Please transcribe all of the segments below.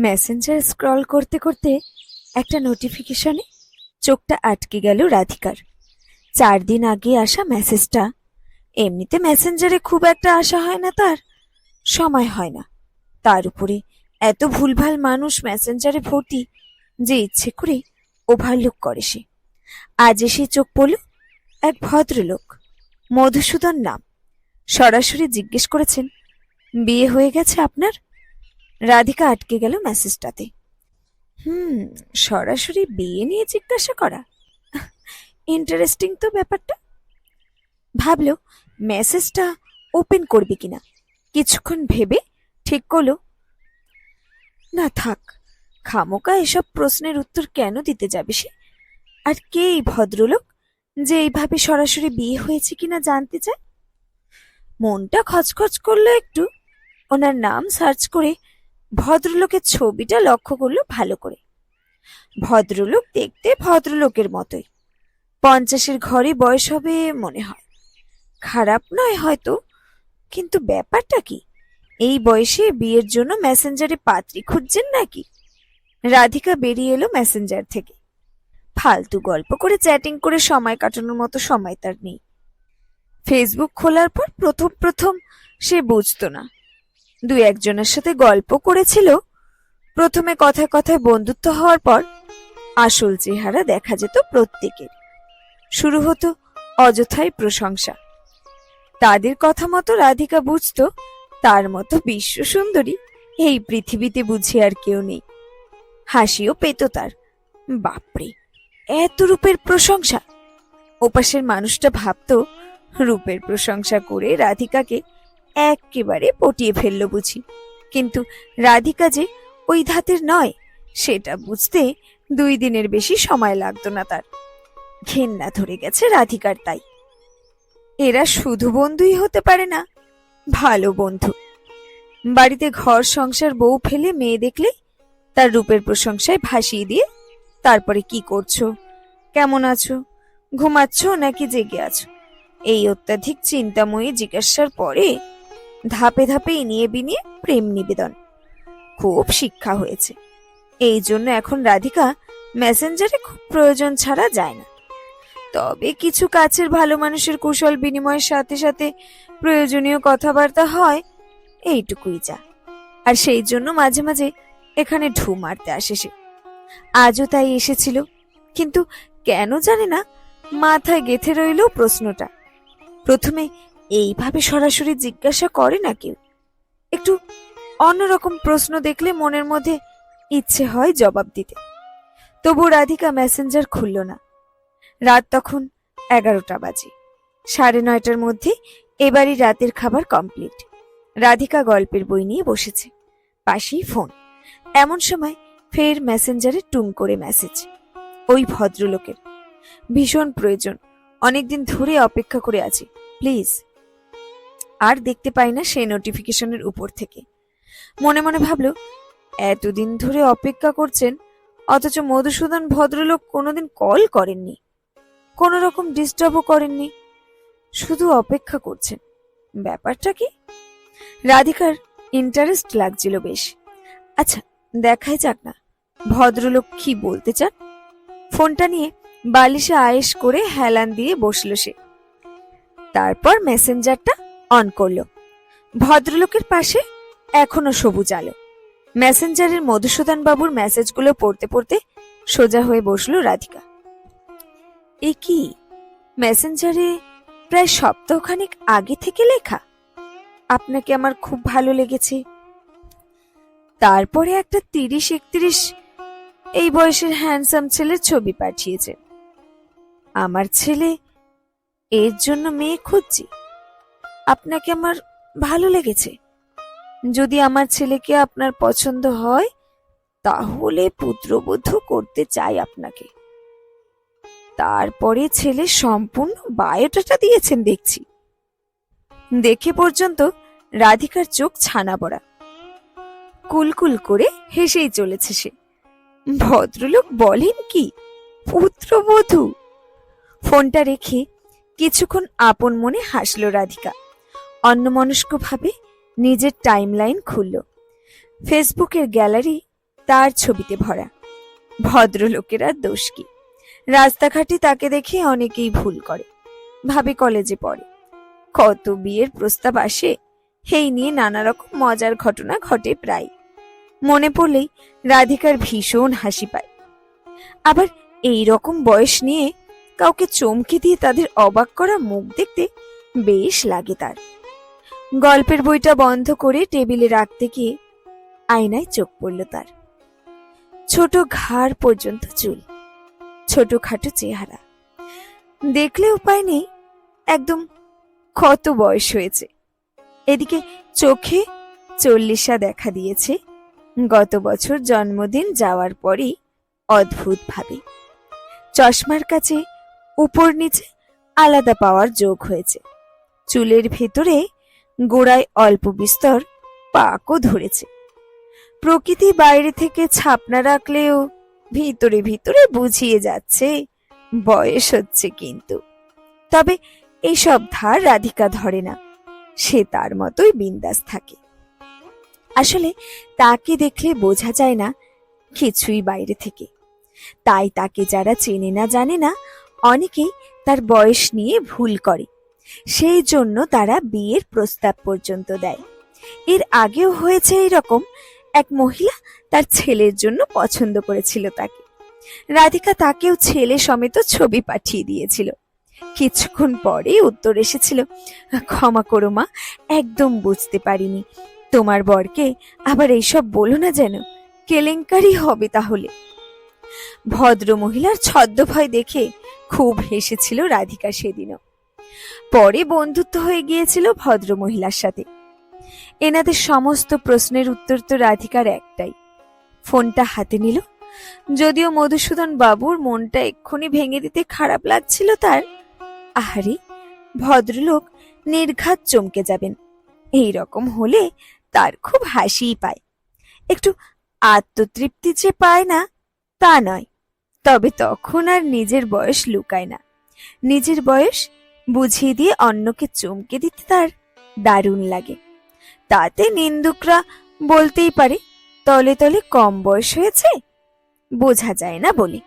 Messenger scroll করতে করতে একটা নোটিফিকেশনে চোখটা আটকে গেল রাধিকার। চার দিন আগে আসা মেসেজটা এমনিতে মেসেঞ্জারে খুব একটা আসা হয় না তার, সময় হয় না। তার উপরে এত ভুলভাল মানুষ মেসেঞ্জারে ভর্তি যে ইচ্ছে করে ওভারলুক করে সে। আজ এসে চোখ পড়ল এক ভদ্রলোক। মধুসূদন নাম। সরাসরি জিজ্ঞেস করেছেন, বিয়ে হয়ে গেছে আপনার? রাধিকা আটকে গেল মেসেজটাতে। হুম, সরাসরি বিয়ে নিয়ে জিজ্ঞাসা করা। ইন্টারেস্টিং তো ব্যাপারটা। ভাবলো, মেসেজটা ওপেন করবে কিনা। কিছুক্ষণ ভেবে ঠিক করল। না থাক, খামোকা এসব প্রশ্নের উত্তর কেন দিতে যাবে সে? আর কে এই ভদ্রলোক যে এইভাবে সরাসরি বিয়ে হয়েছে কিনা জানতে চায়? মনটা খচখচ করল একটু। ওনার নাম সার্চ করে ভদ্রলোকের ছবিটা লক্ষ্য করল ভালো করে। ভদ্রলোক দেখতে ভদ্রলোকের মতোই। পঞ্চাশের ঘরে বয়স হবে মনে হয়। খারাপ নয় হয়তো, কিন্তু ব্যাপারটা কি? এই বয়সে বিয়ের জন্য মেসেঞ্জারে পাত্রী খুঁজছেন নাকি? রাধিকা বেরিয়ে এলো মেসেঞ্জার থেকে। ফালতু গল্প করে চ্যাটিং করে সময় কাটানোর মতো সময় তার নেই। ফেসবুক খোলার পর প্রথম প্রথম সে বুঝতো না। দু একজনের সাথে গল্প করেছিল। প্রথমে কথায় কথায় বন্ধুত্ব হওয়ার পর আসল চেহারা দেখা যেত প্রত্যেকের। শুরু হতো অযথাই প্রশংসা। তাদের কথা মতো রাধিকা বুঝতো, তার মতো বিশ্ব সুন্দরী এই পৃথিবীতে বুঝি আর কেউ নেই। হাসিও পেত তার। বাপরে, এত রূপের প্রশংসা। ওপাশের মানুষটা ভাবতো, রূপের প্রশংসা করে রাধিকাকে একেবারে পটিয়ে ফেলল বুঝি। কিন্তু রাধিকা যে ওই ধাতের নয়, সেটা বুঝতে দুই দিনের বেশি সময় লাগতো না তার। ঘেন্না ধরে গেছে রাধিকার তাই। এরা শুধু বন্ধুই হতে পারে না, ভালো বন্ধু। বাড়িতে ঘর সংসার বউ ফেলে মেয়ে দেখলে তার রূপের প্রশংসায় ভাসিয়ে দিয়ে, তারপরে কি করছ? কেমন আছো? ঘুমাচ্ছ নাকি জেগে আছো? এই অত্যাধিক চিন্তাময়ী জিজ্ঞাসার পরে ধাপে ধাপে ইনিয়ে বিনিয়ে প্রেম নিবেদন। খুব শিক্ষা হয়েছে। এই জন্য এখন রাধিকা মেসেঞ্জারে খুব প্রয়োজন ছাড়া যায় না। তবে কিছু কাছের ভালো মানুষের কুশল বিনিময়ের সাথে সাথে প্রয়োজনীয় কথাবার্তা হয়, এইটুকুই যা। আর সেই জন্য মাঝে মাঝে এখানে ঢু মারতে আসে সে। আজও তাই এসেছিল। কিন্তু কেন জানে না, মাথায় গেথে রইল প্রশ্নটা। প্রথমে এইভাবে সরাসরি জিজ্ঞাসা করে না কেউ? একটু অন্যরকম প্রশ্ন দেখলে মনের মধ্যে ইচ্ছে হয় জবাব দিতে। তবু রাধিকা মেসেঞ্জার খুলল না। রাত তখন এগারোটা বাজে। সাড়ে নয়টার মধ্যে এবারই রাতের খাবার কমপ্লিট। রাধিকা গল্পের বই নিয়ে বসেছে। পাশেই ফোন। এমন সময় ফের মেসেঞ্জারে টুম করে মেসেজ। ওই ভদ্রলোকের। ভীষণ প্রয়োজন। অনেকদিন ধরে অপেক্ষা করে আছি। প্লিজ। আর দেখতে পাই না সেই নোটিফিকেশনের উপর থেকে। মনে মনে ভাবল, এতদিন ধরে অপেক্ষা করছেন, অথচ মধুসূদন ভদ্রলোক কোনোদিন কল করেননি, কোনো রকম ডিস্টার্বও করেননি, শুধু অপেক্ষা করছেন। ব্যাপারটা কি? রাধিকার ইন্টারেস্ট লাগছিল বেশ। আচ্ছা দেখাই যাক না, ভদ্রলোক কি বলতে চান? ফোনটা নিয়ে বালিশে আয়েশ করে হেলান দিয়ে বসল সে। তারপর মেসেঞ্জারটা অন করল। ভদ্রলোকের পাশে এখনও সবুজ আলো। মেসেঞ্জারের মধুসূদন বাবুর মেসেজগুলো পড়তে পড়তে সোজা হয়ে বসল রাধিকা। এ কি? মেসেঞ্জারে প্রায় সপ্তাহখানেক আগে থেকে লেখা? আপনাকে আমার খুব ভালো লেগেছে। তারপরে একটা তিরিশ একত্রিশ এই বয়সের হ্যান্ডসাম ছেলের ছবি পাঠিয়েছে। আমার ছেলে এর জন্য মেয়ে খুঁজছি। আপনাকে আমার ভালো লেগেছে। যদি আমার ছেলেকে আপনার পছন্দ হয়, তাহলে পুত্রবধূ করতে চাই আপনাকে। তারপরে ছেলে সম্পূর্ণ বায়োডাটা দিয়েছেন দেখছি। দেখে পর্যন্ত রাধিকার চোখ ছানা পড়া। কুলকুল করে হেসেই চলেছে সে। ভদ্রলোক বলেন কি, পুত্রবধূ? ফোনটা রেখে কিছুক্ষণ আপন মনে হাসল রাধিকা। অন্যমনস্কভাবে নিজের টাইমলাইন খুলল। ফেসবুকের গ্যালারি তার ছবিতে ভরা। ভদ্রলোকেরা দোষ কি? রাস্তাঘাটে তাকে দেখে অনেকেই ভুল করে। ভাবে কলেজে পড়ে। কত বিয়ের প্রস্তাব আসে এই নিয়ে নানা রকম মজার ঘটনা ঘটে প্রায়। মনে পড়লেই রাধিকার ভীষণ হাসি পায়। আবার এই রকম বয়স নিয়ে কাউকে চমকে দিয়ে তাদের অবাক করা মুখ দেখতে বেশ লাগে তার। গল্পের বইটা বন্ধ করে টেবিলে রাখতে গিয়ে আয়নায় চোখ পড়ল তার। ছোট ঘাড় পর্যন্ত চুল ছোটখাটো চেহারা। দেখলে উপায় নেই, একদম কত বয়স হয়েছে। এদিকে চোখে চল্লিশা দেখা দিয়েছে, গত বছর জন্মদিন যাওয়ার পরই অদ্ভুতভাবে। চশমার কাছে উপর নিচে আলাদা পাওয়ার যোগ হয়েছে। চুলের ভেতরে গোড়ায় অল্প বিস্তর পাকও ধরেছে। প্রকৃতি বাইরে থেকে ছাপনা রাখলেও ভিতরে ভিতরে বুঝিয়ে যাচ্ছে, বয়স হচ্ছে কিন্তু। তবে এইসব ধার রাধিকা ধরে না, সে তার মতোই বিন্দাস থাকে। আসলে তাকে দেখলে বোঝা যায় না কিছুই বাইরে থেকে। তাই তাকে যারা চেনে না জানে না, অনেকেই তার বয়স নিয়ে ভুল করে। সেই জন্য তারা বিয়ের প্রস্তাব পর্যন্ত দেয়। এর আগেও হয়েছে এরকম এক মহিলা তার ছেলের জন্য পছন্দ করেছিল তাকে। রাধিকা তাকেও ছেলে সমেত ছবি পাঠিয়ে দিয়েছিল। কিছুক্ষণ পরে উত্তর এসেছিল, ক্ষমা করো মা, একদম বুঝতে পারিনি। তোমার বরকে আবার এইসব বলো না যেন। কেলেঙ্কারি হবে তাহলে। ভদ্র মহিলার ছদ্মভয় দেখে খুব হেসেছিল রাধিকা সেদিনও। পরে বন্ধুত্ব হয়ে গিয়েছিল ভদ্র মহিলার সাথে। এনাদের সমস্ত প্রশ্নের উত্তর তো রাধিকার একটাই। ফোনটা হাতে নিল। যদিও মধুসূদন বাবুর মনটা এক্ষুনি ভেঙে দিতে খারাপ লাগছিল তার, আহারি, ভদ্রলোক নির্ঘাত চমকে যাবেন। এই রকম হলে তার খুব হাসিই পায়। একটু আত্মতৃপ্তি যে পায় না, তা নয়। তবে তখন আর নিজের বয়স লুকায় না। নিজের বয়স বুঝিয়ে দিয়ে অন্যকে চমকে দিতে তার দারুণ লাগে। তাতে নিন্দুকরা বলতেই পারে, তলে তলে কম বয়স হয়েছে, বোঝা যায় না বলে।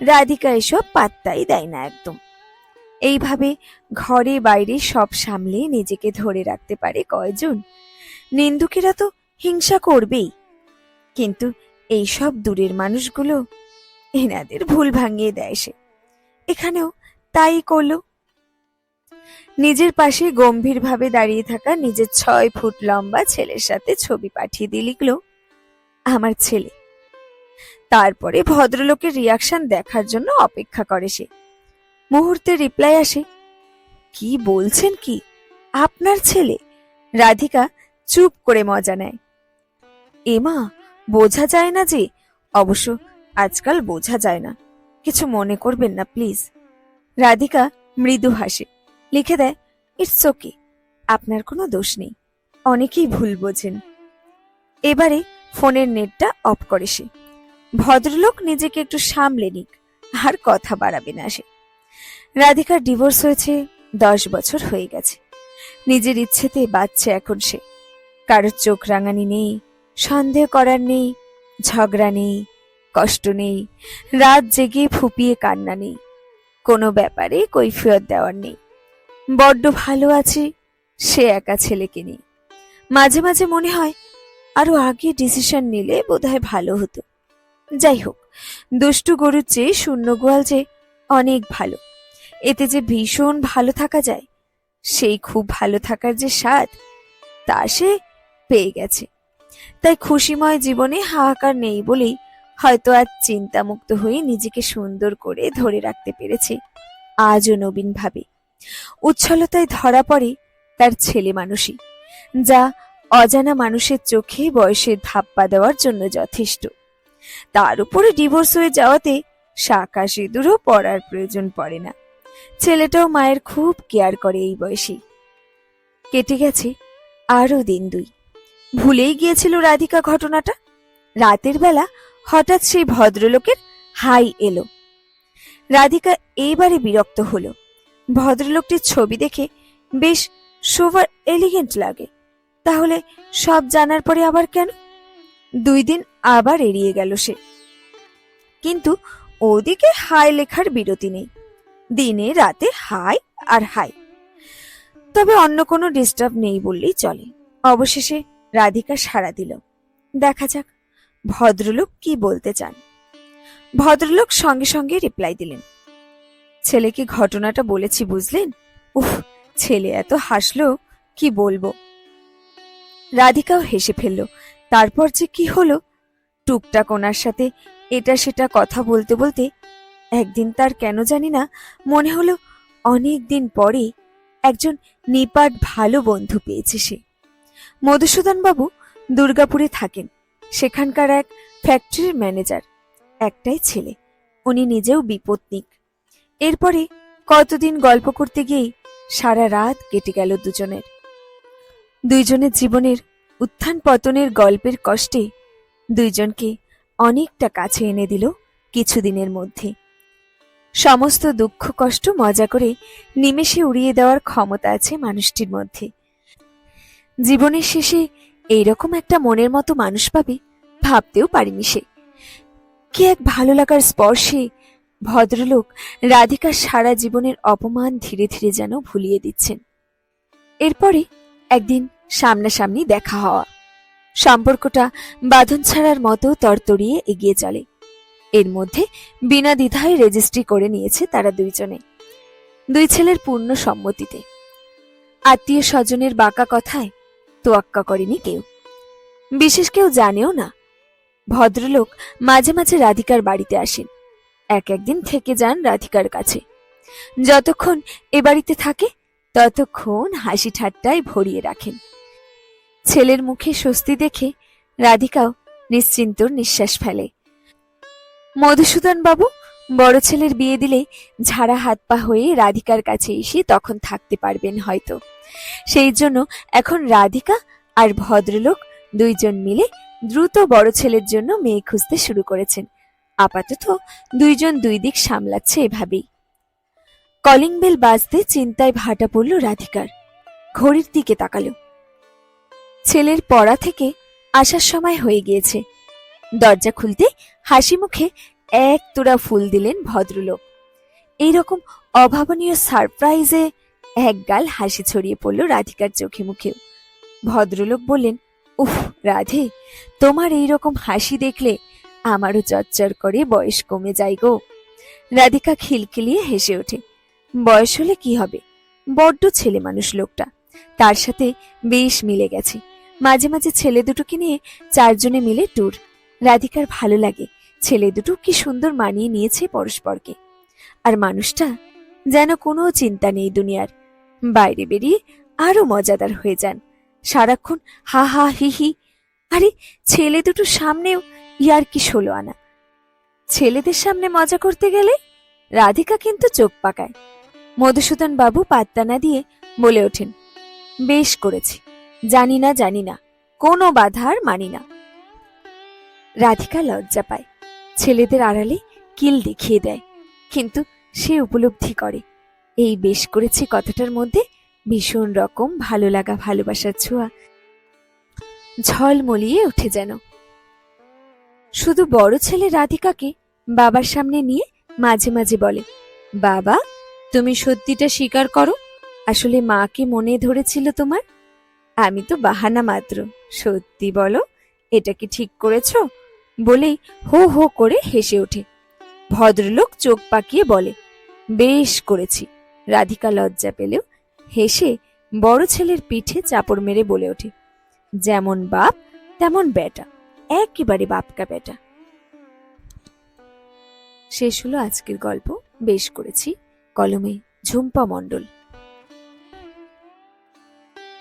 রাধিকা এসব পাত্তাই দেয় না একদম। এইভাবে ঘরে বাইরে সব সামলে নিজেকে ধরে রাখতে পারে কয়জন? নিন্দুকেরা তো হিংসা করবেই। কিন্তু এই সব দূরের মানুষগুলো এনাদের ভুল ভাঙিয়ে দেয় সে। এখানেও তাই করল নিজের পাশে গম্ভীরভাবে দাঁড়িয়ে থাকা নিজের ছয় ফুট লম্বা ছেলের সাথে ছবি পাঠিয়ে দিয়ে লিখলো, আমার ছেলে। তারপরে ভদ্রলোকের রিয়াকশন দেখার জন্য অপেক্ষা করে সে। মুহূর্তে রিপ্লাই আসে, কি বলছেন কি? আপনার ছেলে? রাধিকা চুপ করে মজা নেয়। এমা বোঝা যায় না যে, অবশ্য আজকাল বোঝা যায় না। কিছু মনে করবেন না, প্লিজ। রাধিকা মৃদু হাসে। লিখে দেয় ইটস ওকে আপনার কোনো দোষ নেই। অনেকেই ভুল বোঝেন। এবারে ফোনের নেটটা অফ করে সে। ভদ্রলোক নিজেকে একটু সামলে নিক, আর কথা বাড়াবে না সে। রাধিকার ডিভোর্স হয়েছে, দশ বছর হয়ে গেছে। নিজের ইচ্ছেতে বাচ্চা এখন সে। কারোর চোখ রাঙানি নেই, সন্দেহ করার নেই, ঝগড়া নেই, কষ্ট নেই, রাত জেগে ফুপিয়ে কান্না নেই। কোনো ব্যাপারে কৈফিয়ত দেওয়ার নেই। বড্ড ভালো আছে, সে একা ছেলেকে নিয়ে। মাঝে মাঝে মনে হয় আরও আগে ডিসিশন নিলে বোধহয় ভালো হতো। যাই হোক, দুষ্টু গরুর চেয়ে শূন্য গোয়াল যে অনেক ভালো। এতে যে ভীষণ ভালো থাকা যায়, সেই খুব ভালো থাকার যে স্বাদ, তা সে পেয়ে গেছে। তাই খুশিময় জীবনে হাহাকার নেই বলেই হয়তো আজ চিন্তামুক্ত হয়ে নিজেকে সুন্দর করে ধরে রাখতে পেরেছে, আজও নবীন ভাবে উচ্ছলতায় ধরা পড়ে তার ছেলে মানুষই যা অজানা মানুষের চোখে বয়সের ধাপ্পা দেওয়ার জন্য যথেষ্ট। তার উপরে ডিভোর্স হয়ে যাওয়াতে শাখা সিঁদুরও পড়ার প্রয়োজন পড়ে না। ছেলেটাও মায়ের খুব কেয়ার করে এই বয়সে কেটে গেছে আরও দিন দুই। ভুলেই গিয়েছিল রাধিকা ঘটনাটা? রাতের বেলা হঠাৎ সেই ভদ্রলোকের হাই এলো। রাধিকা এইবারে বিরক্ত হলো। ভদ্রলোকটির ছবি দেখে বেশ সোভার এলিগেন্ট লাগে। তাহলে সব জানার পরে আবার কেন? দুই দিন আবার এড়িয়ে গেল সে। কিন্তু ওদিকে হাই লেখার বিরতি নেই। দিনে রাতে হাই আর হাই। তবে অন্য কোনো ডিস্টার্ব নেই বললেই চলে। অবশেষে রাধিকা সাড়া দিল। দেখা যাক ভদ্রলোক কি বলতে চান। ভদ্রলোক সঙ্গে সঙ্গে রিপ্লাই দিলেন। ছেলেকে ঘটনাটা বলেছি, বুঝলেন? উফ, ছেলে এত হাসলো, কি বলব? রাধিকাও হেসে ফেলল, তারপর যে কি হলো? টুকটাক ওনার সাথে এটা সেটা কথা বলতে বলতে একদিন তার কেন জানি না মনে হলো অনেক দিন পরে একজন নিপাট ভালো বন্ধু পেয়েছে সে। মধুসূদন বাবু দুর্গাপুরে থাকেন, সেখানকার এক ফ্যাক্টরির ম্যানেজার একটাই ছেলে, উনি নিজেও বিপত্নিক। এরপরে কতদিন গল্প করতে গিয়েই সারা রাত কেটে গেল দুজনের। দুইজনের জীবনের উত্থান পতনের গল্পের কষ্টে দুইজনকে অনেকটা কাছে এনে দিল কিছুদিনের মধ্যে। সমস্ত দুঃখ কষ্ট মজা করে নিমেষে উড়িয়ে দেওয়ার ক্ষমতা আছে মানুষটির মধ্যে। জীবনের শেষে এইরকম একটা মনের মতো মানুষ পাবে ভাবতেও পারিনি সে। কি এক ভালো লাগার স্পর্শে ভদ্রলোক রাধিকার সারা জীবনের অপমান ধীরে ধীরে যেন ভুলিয়ে দিচ্ছেন। এরপরে একদিন সামনাসামনি দেখা হওয়া। সম্পর্কটা বাঁধন ছাড়ার মতো তরতরিয়ে এগিয়ে চলে। এর মধ্যে বিনা দ্বিধায় রেজিস্ট্রি করে নিয়েছে তারা দুইজনে। দুই ছেলের পূর্ণ সম্মতিতে। আত্মীয় স্বজনের বাঁকা কথায় তোয়াক্কা করেনি কেউ। বিশেষ কেউ জানেও না। ভদ্রলোক মাঝে মাঝে রাধিকার বাড়িতে আসেন। এক একদিন থেকে যান রাধিকার কাছে। যতক্ষণ এ বাড়িতে থাকে, ততক্ষণ হাসি ঠাট্টায় ভরিয়ে রাখেন। ছেলের মুখে স্বস্তি দেখে রাধিকাও নিশ্চিন্ত নিঃশ্বাস ফেলে। মধুসূদন বাবু বড় ছেলের বিয়ে দিলে ঝাড়া হাত পা হয়ে রাধিকার কাছে এসে তখন থাকতে পারবেন হয়তো। সেই জন্য এখন রাধিকা আর ভদ্রলোক দুইজন মিলে দ্রুত বড় ছেলের জন্য মেয়ে খুঁজতে শুরু করেছেন। আপাতত দুইজন দুই দিক সামলাচ্ছে এভাবেই। কলিং বেল বাজতে চিন্তায় ভাটা পড়ল রাধিকার। ঘড়ির দিকে তাকালো। ছেলের পড়া থেকে আসার সময় হয়ে গিয়েছে। দরজা খুলতে হাসি মুখে এক তোড়া ফুল দিলেন ভদ্রলোক। এইরকম অভাবনীয় সারপ্রাইজে এক গাল হাসি ছড়িয়ে পড়ল রাধিকার চোখে মুখেও। ভদ্রলোক বললেন, উফ, রাধে, তোমার এই রকম হাসি দেখলে আমারও চচ্চর করে বয়স কমে যায় গো। রাধিকা খিলখিলিয়ে হেসে ওঠে। বয়স হলে কি হবে? বড্ড ছেলে মানুষ লোকটা। তার সাথে বেশ মিলে গেছে। মাঝে মাঝে ছেলে দুটোকে নিয়ে চারজনে মিলে ট্যুর রাধিকার ভালো লাগে। ছেলে দুটো কি সুন্দর মানিয়ে নিয়েছে পরস্পরকে। আর মানুষটা যেন কোনো চিন্তা নেই দুনিয়ার। বাইরে বেরিয়ে আরও মজাদার হয়ে যান। সারাক্ষণ হা হা হি হি। আরে, ছেলে দুটো সামনেও ইয়ার কি ষোলো আনা? ছেলেদের সামনে মজা করতে গেলে রাধিকা কিন্তু চোখ পাকায়। মধুসূদন বাবু পাত্তা না দিয়ে বলে ওঠেন, বেশ করেছি। জানি না জানি না। কোনো বাধার মানি না। রাধিকা লজ্জা পায়। ছেলেদের আড়ালে কিল দেখিয়ে দেয়, কিন্তু সে উপলব্ধি করে। এই বেশ করেছি কথাটার মধ্যে ভীষণ রকম ভালো লাগা ভালোবাসার ছোঁয়া ঝলমলিয়ে উঠে যেন। শুধু বড় ছেলে রাধিকাকে বাবার সামনে নিয়ে মাঝে মাঝে বলে, বাবা, তুমি সত্যিটা স্বীকার করো, আসলে মাকে মনে ধরেছিল তোমার? আমি তো বাহানা মাত্র, সত্যি বলো, এটা কি ঠিক করেছ? বলেই হো হো করে হেসে ওঠে। ভদ্রলোক চোখ পাকিয়ে বলে, বেশ করেছি। রাধিকা লজ্জা পেলেও হেসে বড় ছেলের পিঠে চাপড় মেরে বলে ওঠে, যেমন বাপ, তেমন বেটা। একেবারে বাপকা বেটা। শেষ হলো আজকের গল্প। বেশ করেছি। কলমে ঝুম্পা মণ্ডল।